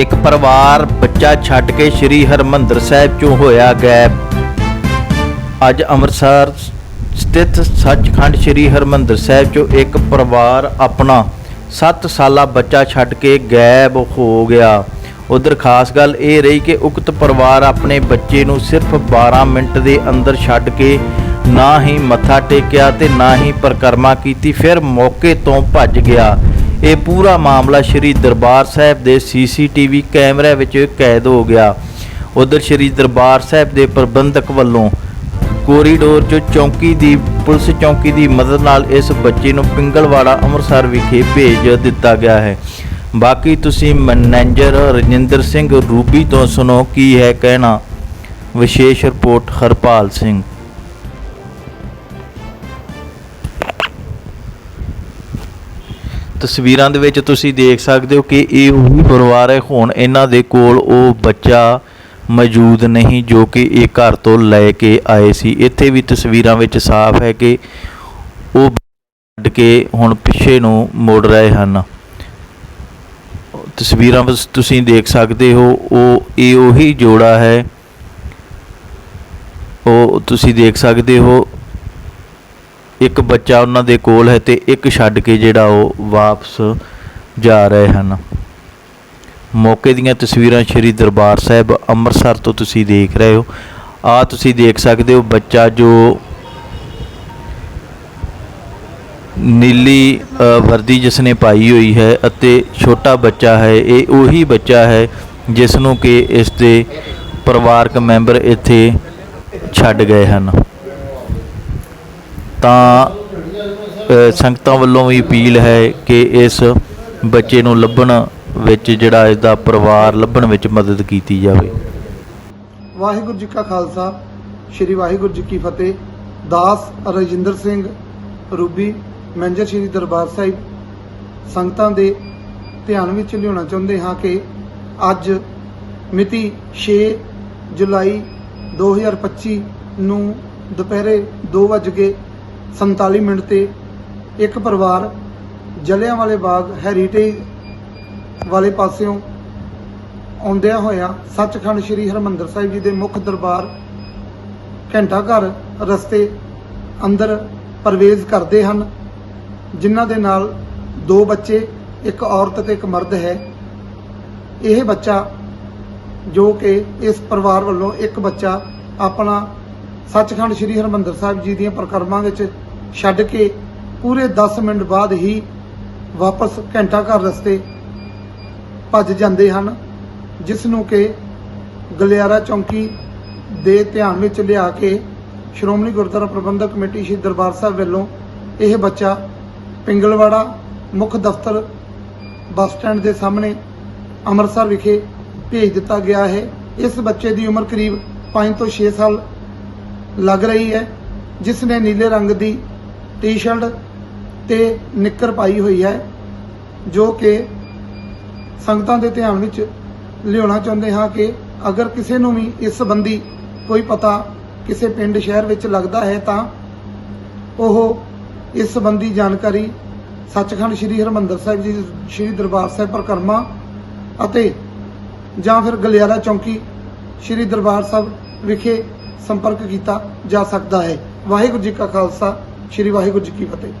ਇੱਕ ਪਰਿਵਾਰ ਬੱਚਾ ਛੱਡ ਕੇ ਸ੍ਰੀ ਹਰਮੰਦਰ ਸਾਹਿਬ ਚੋਂ ਹੋਇਆ ਗਾਇਬ। ਅੱਜ ਅੰਮ੍ਰਿਤਸਰ ਸਥਿਤ ਸੱਚਖੰਡ ਸ੍ਰੀ ਹਰਮੰਦਰ ਸਾਹਿਬ ਚੋਂ ਇੱਕ ਪਰਿਵਾਰ ਆਪਣਾ 7 ਸਾਲਾ ਬੱਚਾ ਛੱਡ ਕੇ ਗਾਇਬ ਹੋ ਗਿਆ। ਉਧਰ ਖਾਸ ਗੱਲ ਇਹ ਰਹੀ ਕਿ ਉਕਤ ਪਰਿਵਾਰ ਆਪਣੇ ਬੱਚੇ ਨੂੰ ਸਿਰਫ 12 ਮਿੰਟ ਦੇ ਅੰਦਰ ਛੱਡ ਕੇ ਨਾ ਹੀ ਮੱਥਾ ਟੇਕਿਆ ਤੇ ਨਾ ਹੀ ਪਰਿਕਰਮਾ ਕੀਤੀ, ਫਿਰ ਮੌਕੇ ਤੋਂ ਭੱਜ ਗਿਆ। ਇਹ ਪੂਰਾ ਮਾਮਲਾ ਸ੍ਰੀ ਦਰਬਾਰ ਸਾਹਿਬ ਦੇ ਸੀਸੀਟੀਵੀ ਕੈਮਰੇ ਵਿੱਚ ਕੈਦ ਹੋ ਗਿਆ। ਉਧਰ ਸ੍ਰੀ ਦਰਬਾਰ ਸਾਹਿਬ ਦੇ ਪ੍ਰਬੰਧਕ ਵੱਲੋਂ ਕੋਰੀਡੋਰ 'ਚ ਚੌਂਕੀ ਦੀ, ਪੁਲਿਸ ਚੌਂਕੀ ਦੀ ਮਦਦ ਨਾਲ ਇਸ ਬੱਚੇ ਨੂੰ ਪਿੰਗਲਵਾੜਾ ਅੰਮ੍ਰਿਤਸਰ ਵਿਖੇ ਭੇਜ ਦਿੱਤਾ ਗਿਆ ਹੈ। ਬਾਕੀ ਤੁਸੀਂ ਮੈਨੇਜਰ ਰਜਿੰਦਰ ਸਿੰਘ ਰੂਬੀ ਤੋਂ ਸੁਣੋ ਕੀ ਹੈ ਕਹਿਣਾ। ਵਿਸ਼ੇਸ਼ ਰਿਪੋਰਟ ਹਰਪਾਲ ਸਿੰਘ। ਤਸਵੀਰਾਂ ਦੇ ਵਿੱਚ ਤੁਸੀਂ ਦੇਖ ਸਕਦੇ ਹੋ ਕਿ ਇਹ ਉਹੀ ਪਰਿਵਾਰ ਹੈ, ਹੁਣ ਇਹਨਾਂ ਦੇ ਕੋਲ ਉਹ ਬੱਚਾ ਮੌਜੂਦ ਨਹੀਂ ਜੋ ਕਿ ਇਹ ਘਰ ਤੋਂ ਲੈ ਕੇ ਆਏ ਸੀ। ਇੱਥੇ ਵੀ ਤਸਵੀਰਾਂ ਵਿੱਚ ਸਾਫ਼ ਹੈ ਕਿ ਉਹ ਛੱਡ ਕੇ ਹੁਣ ਪਿੱਛੇ ਨੂੰ ਮੁੜ ਰਹੇ ਹਨ। ਤਸਵੀਰਾਂ ਵਿੱਚ ਤੁਸੀਂ ਦੇਖ ਸਕਦੇ ਹੋ, ਉਹ ਇਹ ਉਹੀ ਜੋੜਾ ਹੈ। ਉਹ ਤੁਸੀਂ ਦੇਖ ਸਕਦੇ ਹੋ ਇੱਕ ਬੱਚਾ ਉਹਨਾਂ ਦੇ ਕੋਲ ਹੈ ਤੇ ਇੱਕ ਛੱਡ ਕੇ ਜਿਹੜਾ ਉਹ ਵਾਪਸ ਜਾ ਰਹੇ ਹਨ। ਮੌਕੇ ਦੀਆਂ ਤਸਵੀਰਾਂ ਸ਼੍ਰੀ ਦਰਬਾਰ ਸਾਹਿਬ ਅੰਮ੍ਰਿਤਸਰ ਤੋਂ ਤੁਸੀਂ ਦੇਖ ਰਹੇ ਹੋ। ਆ ਤੁਸੀਂ ਦੇਖ ਸਕਦੇ ਹੋ ਬੱਚਾ ਜੋ ਨੀਲੀ ਵਰਦੀ ਜਿਸ ਨੇ ਪਾਈ ਹੋਈ ਹੈ ਅਤੇ ਛੋਟਾ ਬੱਚਾ ਹੈ, ਇਹ ਉਹੀ ਬੱਚਾ ਹੈ ਜਿਸ ਨੂੰ ਕਿ ਇਸ ਦੇ ਪਰਿਵਾਰਕ ਮੈਂਬਰ ਇੱਥੇ ਛੱਡ ਗਏ ਹਨ। ਤਾਂ ਸੰਗਤਾਂ ਵੱਲੋਂ ਵੀ ਅਪੀਲ ਹੈ ਕਿ ਇਸ ਬੱਚੇ ਨੂੰ ਲੱਭਣ ਵਿੱਚ ਜਿਹੜਾ ਇਸ ਦਾ ਪਰਿਵਾਰ ਲੱਭਣ ਵਿੱਚ ਮਦਦ ਕੀਤੀ ਜਾਵੇ। ਵਾਹਿਗੁਰੂ ਜੀ ਕਾ ਖਾਲਸਾ, ਸ੍ਰੀ ਵਾਹਿਗੁਰੂ ਜੀ ਕੀ ਫਤਿਹ। ਦਾਸ ਰਜਿੰਦਰ ਸਿੰਘ ਰੂਬੀ, ਮੈਨੇਜਰ ਸ੍ਰੀ ਦਰਬਾਰ ਸਾਹਿਬ। ਸੰਗਤਾਂ ਦੇ ਧਿਆਨ ਵਿੱਚ ਲਿਆਉਣਾ ਚਾਹੁੰਦੇ ਹਾਂ ਕਿ ਅੱਜ ਮਿਤੀ 6 ਜੁਲਾਈ 2025 ਨੂੰ ਦੁਪਹਿਰੇ 2:47 ਮਿੰਟ ਤੇ ਇੱਕ ਪਰਿਵਾਰ ਜਲਿਆਂਵਾਲੇ ਬਾਗ ਹੈਰੀਟੇਜ ਵਾਲੇ ਪਾਸਿਓਂ ਆਉਂਦਿਆਂ ਹੋਇਆਂ ਸੱਚਖੰਡ ਸ੍ਰੀ ਹਰਮੰਦਰ ਸਾਹਿਬ ਜੀ ਦੇ ਮੁੱਖ ਦਰਬਾਰ ਘੰਟਾ ਘਰ ਰਸਤੇ ਅੰਦਰ ਪ੍ਰਵੇਸ਼ ਕਰਦੇ ਹਨ, ਜਿਨ੍ਹਾਂ ਦੇ ਨਾਲ ਦੋ ਬੱਚੇ, ਇੱਕ ਔਰਤ ਤੇ ਇੱਕ ਮਰਦ ਹੈ। ਇਹ ਬੱਚਾ ਜੋ ਕਿ ਇਸ ਪਰਿਵਾਰ ਵੱਲੋਂ ਇੱਕ ਬੱਚਾ ਆਪਣਾ ਸੱਚਖੰਡ ਸ੍ਰੀ ਹਰਮੰਦਰ ਸਾਹਿਬ ਜੀ ਦੀਆਂ ਪ੍ਰਕਰਮਾਂ ਵਿੱਚ ਛੱਡ ਕੇ ਪੂਰੇ 10 ਮਿੰਟ ਬਾਅਦ ਹੀ ਵਾਪਸ ਘੰਟਾ ਘਰ ਰਸਤੇ ਭੱਜ ਜਾਂਦੇ ਹਨ, ਜਿਸ ਨੂੰ ਕਿ ਗਲਿਆਰਾ ਚੌਂਕੀ ਦੇ ਧਿਆਨ ਵਿੱਚ ਲਿਆ ਕੇ ਸ਼੍ਰੋਮਣੀ ਗੁਰਦੁਆਰਾ ਪ੍ਰਬੰਧਕ ਕਮੇਟੀ ਸ਼੍ਰੀ ਦਰਬਾਰ ਸਾਹਿਬ ਵੱਲੋਂ ਇਹ ਬੱਚਾ ਪਿੰਗਲਵਾੜਾ ਮੁੱਖ ਦਫ਼ਤਰ ਬੱਸ ਸਟੈਂਡ ਦੇ ਸਾਹਮਣੇ ਅੰਮ੍ਰਿਤਸਰ ਵਿਖੇ ਭੇਜ ਦਿੱਤਾ ਗਿਆ ਹੈ। ਇਸ ਬੱਚੇ ਦੀ ਉਮਰ ਕਰੀਬ 5 ਤੋਂ 6 ਸਾਲ ਲੱਗ ਰਹੀ ਹੈ ਜਿਸ ਨੇ ਨੀਲੇ ਰੰਗ ਦੀ ਟੀ-ਸ਼ਰਟ ਤੇ ਨਿੱਕਰ ਪਾਈ ਹੋਈ ਹੈ, ਜੋ ਕਿ ਸੰਗਤਾਂ ਦੇ ਧਿਆਨ ਵਿੱਚ ਲਿਆਉਣਾ ਚਾਹੁੰਦੇ ਹਾਂ ਕਿ ਅਗਰ ਕਿਸੇ ਨੂੰ ਵੀ ਇਸ ਸੰਬੰਧੀ ਕੋਈ ਪਤਾ ਕਿਸੇ ਪਿੰਡ, ਸ਼ਹਿਰ ਵਿੱਚ ਲੱਗਦਾ ਹੈ ਤਾਂ ਉਹ ਇਸ ਸੰਬੰਧੀ ਜਾਣਕਾਰੀ ਸੱਚਖੰਡ ਸ੍ਰੀ ਹਰਮੰਦਰ ਸਾਹਿਬ ਜੀ, ਸ੍ਰੀ ਦਰਬਾਰ ਸਾਹਿਬ ਪਰਿਕਰਮਾ ਅਤੇ ਜਾਂ ਫਿਰ ਗਲਿਆਰਾ ਚੌਂਕੀ ਸ੍ਰੀ ਦਰਬਾਰ ਸਾਹਿਬ ਵਿਖੇ ਸੰਪਰਕ ਕੀਤਾ ਜਾ ਸਕਦਾ ਹੈ। ਵਾਹਿਗੁਰੂ ਜੀ ਕਾ ਖਾਲਸਾ ਸ੍ਰੀ ਵਾਹਿਗੁਰੂ ਜੀ ਕੀ ਫਤਿਹ।